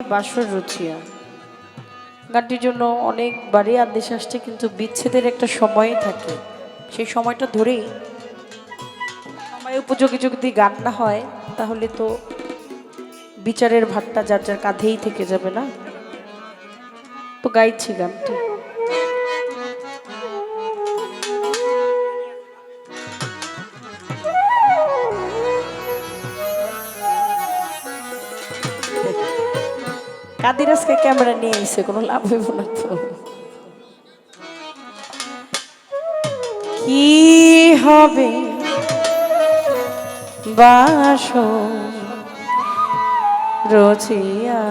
বাসর রুচিয়া গানটির জন্য অনেকবারই আদেশ আসছে, কিন্তু বিচ্ছেদের একটা সময় থাকে। সেই সময়টা ধরেই সময় উপযোগী যদি গান না হয়, তাহলে তো বিচারের ভাতটা যার যার কাঁধেই থেকে যাবে না। তো গাইছি গানটি। কাদির আজকে ক্যামেরা নিয়ে এসে কোনো লাভ হইব না তো। কি হবে বাস রচিয়া?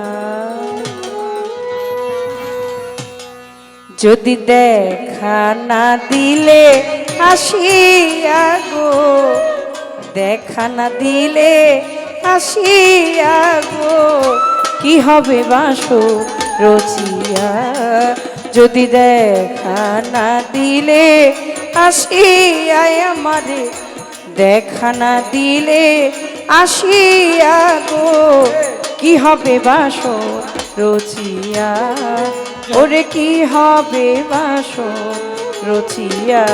যদি দেখা না দিলে আসিয়া গো, দেখা না দিলে আসিয়া গো। কি হবে বাসো রচিয়া? যদি দেখা না দিলে, আসিয়া আমারে দেখা না দিলে, আসিয়া গো, কি হবে বাসো রচিয়া? ওরে কি হবে বাসো রচিয়া?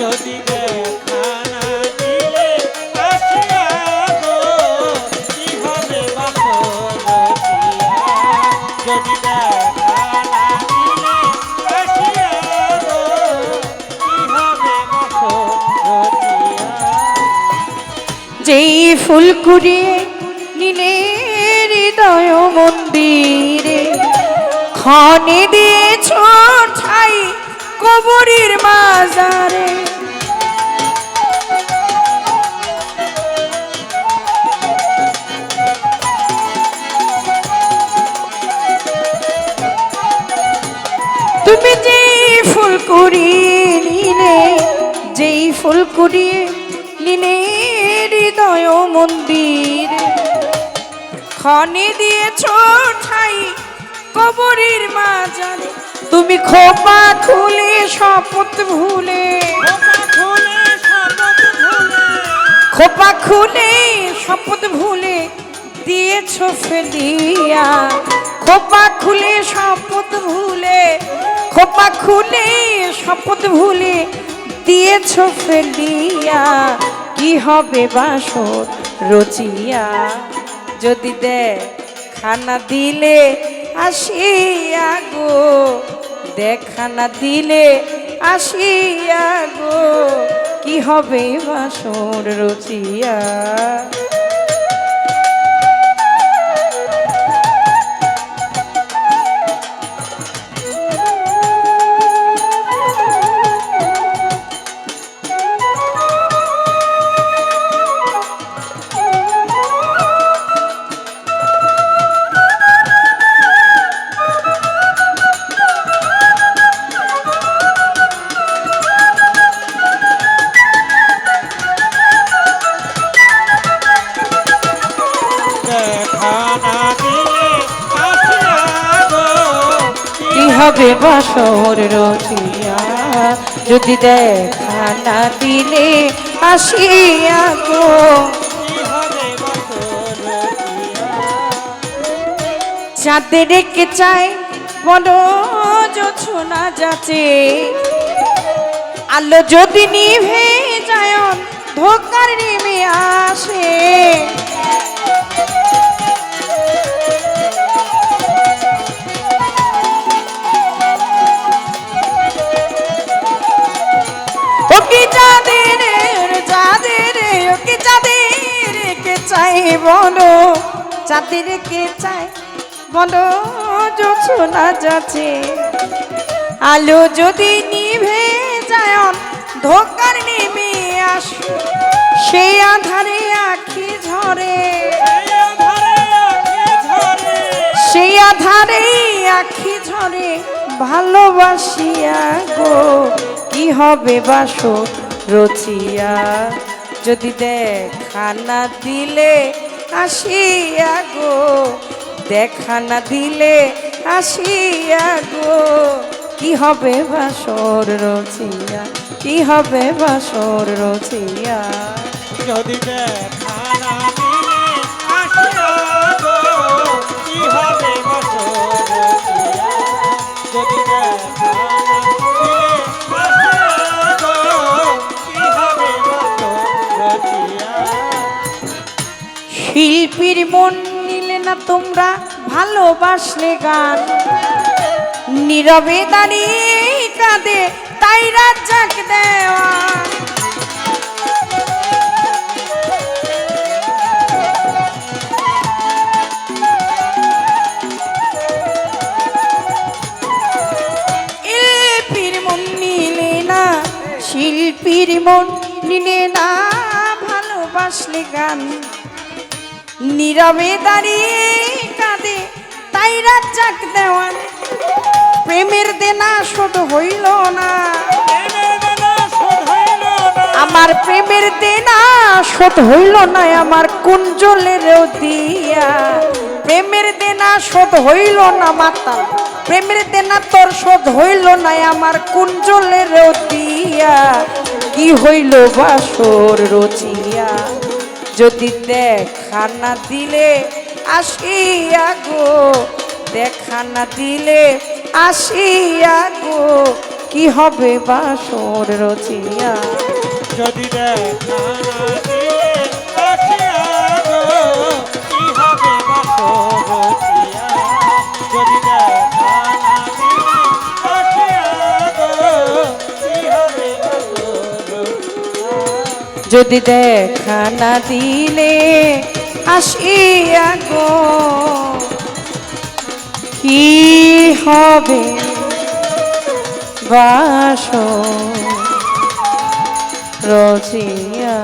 যদি যেই ফুল কুড়িয়ে নিলে হৃদয় মন্দিরে খনে দিয়েছ ঠাই কবরের মাজারে। ফুল কুড়িয়ে নিলে হৃদয় মন্দির। খনে দিয়েছ ঠাই কবরের মাজারে তুমি খোপা খুলে শপথ ভুলে, খোপা খুলে শপথ ভুলে দিয়েছ ফেলিয়া। খোপা খুলে শপথ ভুলে। খোপা খুলে শপথ ভুলে দিয়েছ ফেলিয়া, কি হবে বাসর রচিয়া? যদি দে খানা দিলে আসিয়া গো, দেখানা দিলে আসিয়া গো, কি হবে বাসর রচিয়া? হবে বাসর রচিয়া যদি দেখা না দিলে আসিয়া গো? চাঁদে রেখে চাই বলো জোছনা যাচ্ছে। আলো যদি নিভে যায় ধোকার নেমে চাই বলো কে চাই বলো জোছনা যাচ্ছে। আলো যদি নিভে যায় ধোকার নেমে আস। সেই আঁধারে আঁখি ঝরে, সেই আধারে আখি ঝরে। ভালোবাসিয়া গো কি হবে বাসো রচিয়া? যদি দেখা না দিলে আসিয়া গো, দেখা না দিলে আসিয়া গো। কি হবে বাসর রচিয়া, কি হবে বাসর রচিয়া? যদি দেখা না শিল্পীর মন নিলে না তোমরা ভালোবাসলে গান। নীরবে দাঁড়িয়ে কাঁদে, তাই রাজ্জাক দেওয়া শিল্পীর মন নিলে না, ভালোবাসলে গান। নীরবে দাঁড়িয়ে কাঁদে, তাই রাত রাজ্জাক দেওয়ান। প্রেমের দেনা শোধ হইল না শোধ হইল না। আমার প্রেমের দেনা শোধ হইল না, আমার কুঞ্জলের দিয়া। প্রেমের দেনা শোধ হইল না, মাতা। প্রেমের দেনা তোর শোধ হইল না, আমার কুঞ্জলের দিয়া। কি হইল বাসর রচিয়া? যদি দেখা না দিলে আসিয়া গো, দেখা না দিলে আসিয়া গো, কি হবে বাসর রচিয়া? যদি দেখা যদি দেখা না দিলে আসিয়া গো কি হবে বাস রচিয়া